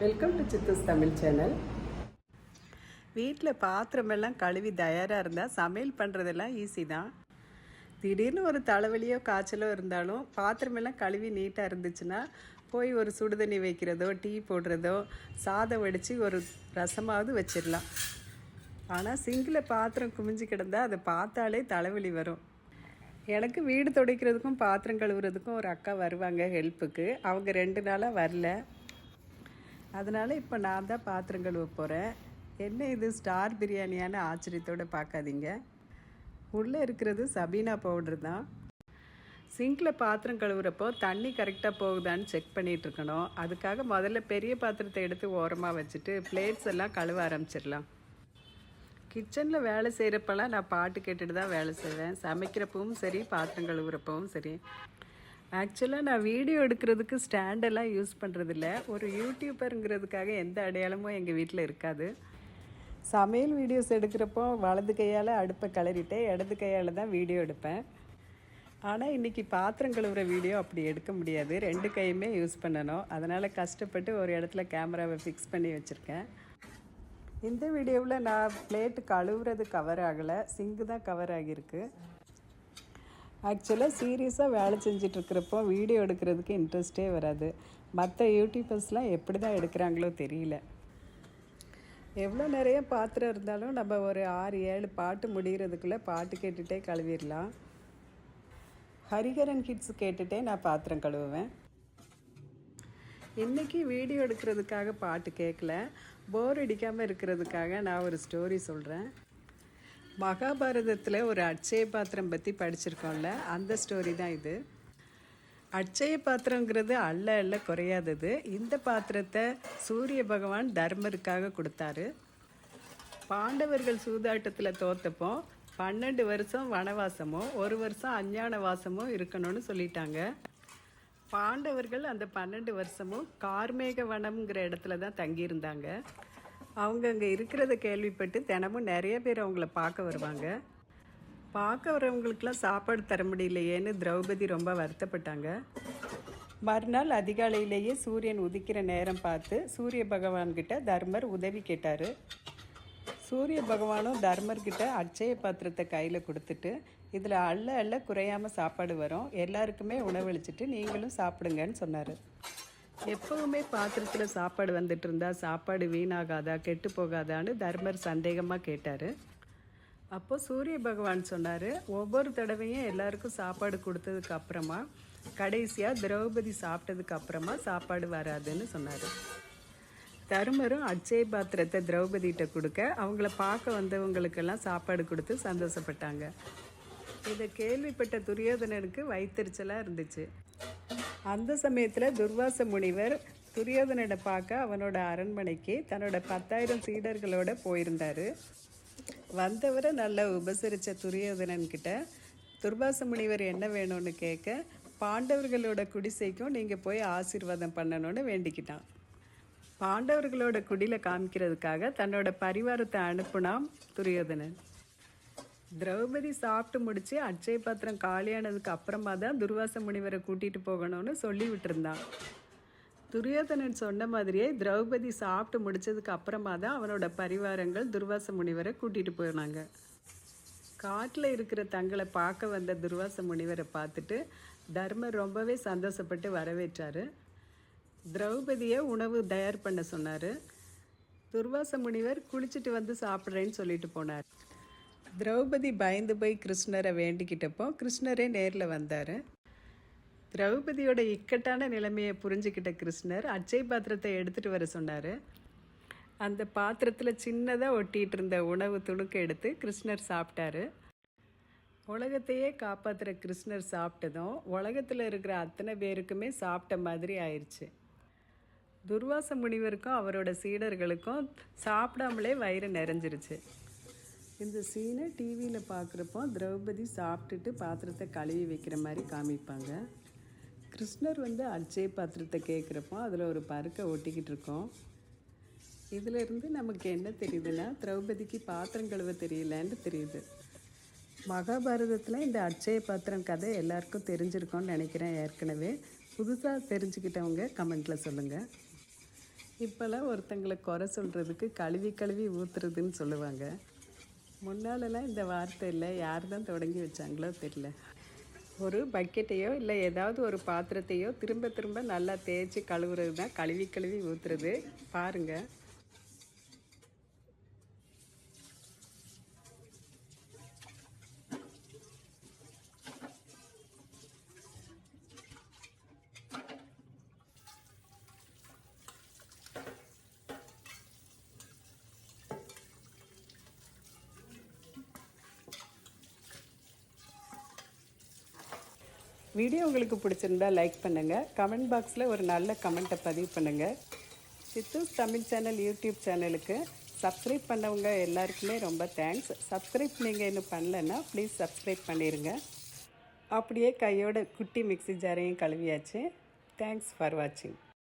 Welcome to Sithu's Tamil channel வீட்டில் பாத்திரமெல்லாம் கழுவி தயாராக இருந்தால் சமையல் பண்ணுறதெல்லாம் ஈஸி தான். திடீர்னு ஒரு தலைவலியோ காய்ச்சலோ இருந்தாலும் பாத்திரமெல்லாம் கழுவி நீட்டாக இருந்துச்சுன்னா போய் ஒரு சுடுதண்ணி வைக்கிறதோ டீ போடுறதோ சாதம் வடித்து ஒரு ரசமாவது வச்சிடலாம். ஆனால் சிங்கில் பாத்திரம் குமிஞ்சு கிடந்தால் அதை பார்த்தாலே தலைவலி வரும். எனக்கு வீடு துடைக்கிறதுக்கும் பாத்திரம் கழுவுறதுக்கும் ஒரு அக்கா வருவாங்க ஹெல்ப்புக்கு அவங்க ரெண்டு நாளாக வரல. அதனால் இப்போ நான் தான் பாத்திரம் கழுவ போகிறேன் என்ன இது? ஸ்டார் பிரியாணியான ஆச்சரியத்தோடு பார்க்காதீங்க உள்ளே இருக்கிறது சபீனா பவுடர் தான். சிங்கில் பாத்திரம் கழுவுறப்போ தண்ணி கரெக்டாக போகுதான்னு செக் பண்ணிகிட்ருக்கணும் அதுக்காக முதல்ல பெரிய பாத்திரத்தை எடுத்து ஓரமாக வச்சுட்டு பிளேட்ஸ் எல்லாம் கழுவ ஆரம்பிச்சிடலாம். கிச்சனில் வேலை செய்கிறப்பெல்லாம் நான் பாட்டு கேட்டுட்டு தான் வேலை செய்வேன். சமைக்கிறப்பவும் சரி பாத்திரம் கழுவுறப்பவும் சரி. ஆக்சுவலாக நான் வீடியோ எடுக்கிறதுக்கு ஸ்டாண்டெல்லாம் யூஸ் பண்ணுறதில்ல ஒரு யூடியூபருங்கிறதுக்காக எந்த அடையாளமும் எங்கள் வீட்டில் இருக்காது. சமையல் வீடியோஸ் எடுக்கிறப்போ வலது கையால் அடுப்பை கலரிட்டேன் இடது கையால் தான் வீடியோ எடுப்பேன். ஆனால் இன்றைக்கி பாத்திரம் கழுவுற வீடியோ அப்படி எடுக்க முடியாது. ரெண்டு கையுமே யூஸ் பண்ணணும். அதனால் கஷ்டப்பட்டு ஒரு இடத்துல கேமராவை ஃபிக்ஸ் பண்ணி வச்சுருக்கேன். இந்த வீடியோவில் நான் பிளேட்டு கழுவுறது கவர் ஆகலை. சிங்கு தான் கவர் ஆகியிருக்கு. ஆக்சுவலாக சீரியஸாக வேலை செஞ்சிட்ருக்கிறப்போ வீடியோ எடுக்கிறதுக்கு இன்ட்ரெஸ்டே வராது. மற்ற யூடியூபர்ஸ்லாம் எப்படி தான் எடுக்கிறாங்களோ தெரியல. எவ்வளோ நிறைய பாத்திரம் இருந்தாலும் நம்ம ஒரு ஆறு ஏழு பாட்டு முடிகிறதுக்குள்ளே பாட்டு கேட்டுகிட்டே கழுவிடலாம். ஹரிஹரன் கிட்ஸ் கேட்டுகிட்டே நான் பாத்திரம் கழுவுவேன். இன்றைக்கி வீடியோ எடுக்கிறதுக்காக பாட்டு கேட்கல போர் அடிக்காமல் இருக்கிறதுக்காக நான் ஒரு ஸ்டோரி சொல்கிறேன் மகாபாரதத்தில் ஒரு அட்சய பாத்திரம் பற்றி படிச்சிருக்கோம்ல அந்த ஸ்டோரி தான் இது. அட்சய பாத்திரங்கிறது அள்ள அள்ள குறையாதது. இந்த பாத்திரத்தை சூரிய பகவான் தர்மருக்காக கொடுத்தாரு. பாண்டவர்கள் சூதாட்டத்தில் தோத்தப்போ பன்னெண்டு வருஷம் வனவாசமும் ஒரு வருஷம் அஞ்ஞான வாசமோ இருக்கணும்னு சொல்லிட்டாங்க. பாண்டவர்கள் அந்த பன்னெண்டு வருஷமும் கார்மேக வனம்ங்கிற இடத்துல தான் தங்கியிருந்தாங்க. அவங்க அங்கே இருக்கிறத கேள்விப்பட்டு தினமும் நிறைய பேர் அவங்கள பார்க்க வருவாங்க. பார்க்க வரவங்களுக்கெல்லாம் சாப்பாடு தர முடியலையேன்னு திரௌபதி ரொம்ப வருத்தப்பட்டாங்க. மறுநாள் அதிகாலையிலேயே சூரியன் உதிக்கிற நேரம் பார்த்து சூரிய பகவான்கிட்ட தர்மர் உதவி கேட்டார். சூரிய பகவானும் தர்மர்கிட்ட அட்சய பாத்திரத்தை கையில் கொடுத்துட்டு இதில் அள்ள அள்ள குறையாமல் சாப்பாடு வரும். எல்லாருக்குமே உணவளிச்சிட்டு நீங்களும் சாப்பிடுங்கன்னு சொன்னார். எப்பவுமே பாத்திரத்தில் சாப்பாடு வந்துட்டு இருந்தா சாப்பாடு வீணாகாதா கெட்டு போகாதான்னு தர்மர் சந்தேகமாக கேட்டார். அப்போ சூரிய பகவான் சொன்னார் ஒவ்வொரு தடவையும் எல்லாருக்கும் சாப்பாடு கொடுத்ததுக்கு அப்புறமா கடைசியாக திரௌபதி சாப்பிட்டதுக்கு அப்புறமா சாப்பாடு வராதுன்னு சொன்னார். தருமரும் அச்சய பாத்திரத்தை திரௌபதிகிட்ட கொடுக்க அவங்கள பார்க்க வந்தவங்களுக்கெல்லாம் சாப்பாடு கொடுத்து சந்தோஷப்பட்டாங்க. இதை கேள்விப்பட்ட துரியோதனனுக்கு வயிற்றுச்சலாக இருந்துச்சு. அந்த சமயத்தில் துர்வாச முனிவர் துரியோதனனை பார்க்க அவனோட அரண்மனைக்கு தன்னோட பத்தாயிரம் சீடர்களோட போயிருந்தார். வந்தவரை நல்லா உபசரித்த துரியோதனன்கிட்ட துர்வாச முனிவர் என்ன வேணும்னு கேட்க பாண்டவர்களோட குடிசைக்கும் நீங்கள் போய் ஆசீர்வாதம் பண்ணணும்னு வேண்டிக்கிட்டான். பாண்டவர்களோட குடியில் காமிக்கிறதுக்காக தன்னோட பரிவாரத்தை அனுப்புனான் துரியோதனன். திரௌபதி சாப்பிட்டு முடிச்சு அட்சய பாத்திரம் காலியானதுக்கு அப்புறமா தான் துர்வாச முனிவரை கூட்டிகிட்டு போகணும்னு சொல்லி விட்டுருந்தான். துரியோதனன் சொன்ன மாதிரியே திரௌபதி சாப்பிட்டு முடிச்சதுக்கு அப்புறமா தான் அவனோட பரிவாரங்கள் துர்வாச முனிவரை கூட்டிகிட்டு போனாங்க. காட்டில் இருக்கிற தங்களை பார்க்க வந்த துர்வாச முனிவரை பார்த்துட்டு தர்மர் ரொம்பவே சந்தோஷப்பட்டு வரவேற்றார். திரௌபதியை உணவு தயார் பண்ண சொன்னார். துர்வாச முனிவர் குளிச்சுட்டு வந்து சாப்பிட்றேன்னு சொல்லிட்டு போனார். திரௌபதி பயந்து போய் கிருஷ்ணரை வேண்டிக்கிட்டப்போ கிருஷ்ணரே நேரில் வந்தார். திரௌபதியோட இக்கட்டான நிலைமையை புரிஞ்சுக்கிட்ட கிருஷ்ணர் அச்சை பாத்திரத்தை எடுத்துகிட்டு வர சொன்னார். அந்த பாத்திரத்தில் சின்னதாக ஒட்டிகிட்டு இருந்த உணவு துணுக்க எடுத்து கிருஷ்ணர் சாப்பிட்டாரு. உலகத்தையே காப்பாற்றுற கிருஷ்ணர் சாப்பிட்டதும் உலகத்தில் இருக்கிற அத்தனை பேருக்குமே சாப்பிட்ட மாதிரி ஆயிடுச்சு துர்வாச முனிவருக்கும் அவரோட சீடர்களுக்கும் சாப்பிடாமலே வயிறு நிறைஞ்சிருச்சு. இந்த சீனை டிவியில் பார்க்குறப்போ திரௌபதி சாப்பிட்டுட்டு பாத்திரத்தை கழுவி வைக்கிற மாதிரி காமிப்பாங்க. கிருஷ்ணர் வந்து அச்சய பாத்திரத்தை கேட்குறப்போ அதில் ஒரு பருக்கை ஒட்டிக்கிட்டு இருக்கோம். இதிலிருந்து நமக்கு என்ன தெரியுதுன்னா திரௌபதிக்கு பாத்திரம் கழுவ தெரியலன்னு தெரியுது. மகாபாரதத்தில் இந்த அட்சய பாத்திரம் கதை எல்லாருக்கும் தெரிஞ்சிருக்கோம்னு நினைக்கிறேன் ஏற்கனவே. புதுசாக தெரிஞ்சுக்கிட்டவங்க கமெண்ட்டில் சொல்லுங்கள் இப்போல்லாம் ஒருத்தங்களை குறை சொல்கிறதுக்கு கழுவி கழுவி ஊற்றுறதுன்னு சொல்லுவாங்க. முன்னாலெல்லாம் இந்த வார்த்தை இல்லை. யார் தான் தொடங்கி வச்சாங்களோ தெரில ஒரு பக்கெட்டையோ இல்லை ஏதாவது ஒரு பாத்திரத்தையோ திரும்ப திரும்ப நல்லா தேய்ச்சி கழுவுறது தான் கழுவி கழுவி ஊற்றுறது பாருங்கள் வீடியோ உங்களுக்கு பிடிச்சிருந்தா லைக் பண்ணுங்கள் கமெண்ட் பாக்ஸில் ஒரு நல்ல கமெண்ட்டை பதிவு பண்ணுங்கள் சித்தூஸ் தமிழ் சேனல் யூடியூப் சேனலுக்கு சப்ஸ்கிரைப் பண்ணவங்க எல்லாருக்குமே ரொம்ப தேங்க்ஸ் சப்ஸ்கிரைப் நீங்கள் இன்னும் பண்ணலன்னா ப்ளீஸ் சப்ஸ்கிரைப் பண்ணிடுங்க அப்படியே கையோட குட்டி மிக்ஸி ஜாரையும் கழுவியாச்சு. தேங்க்ஸ் ஃபார் வாட்சிங்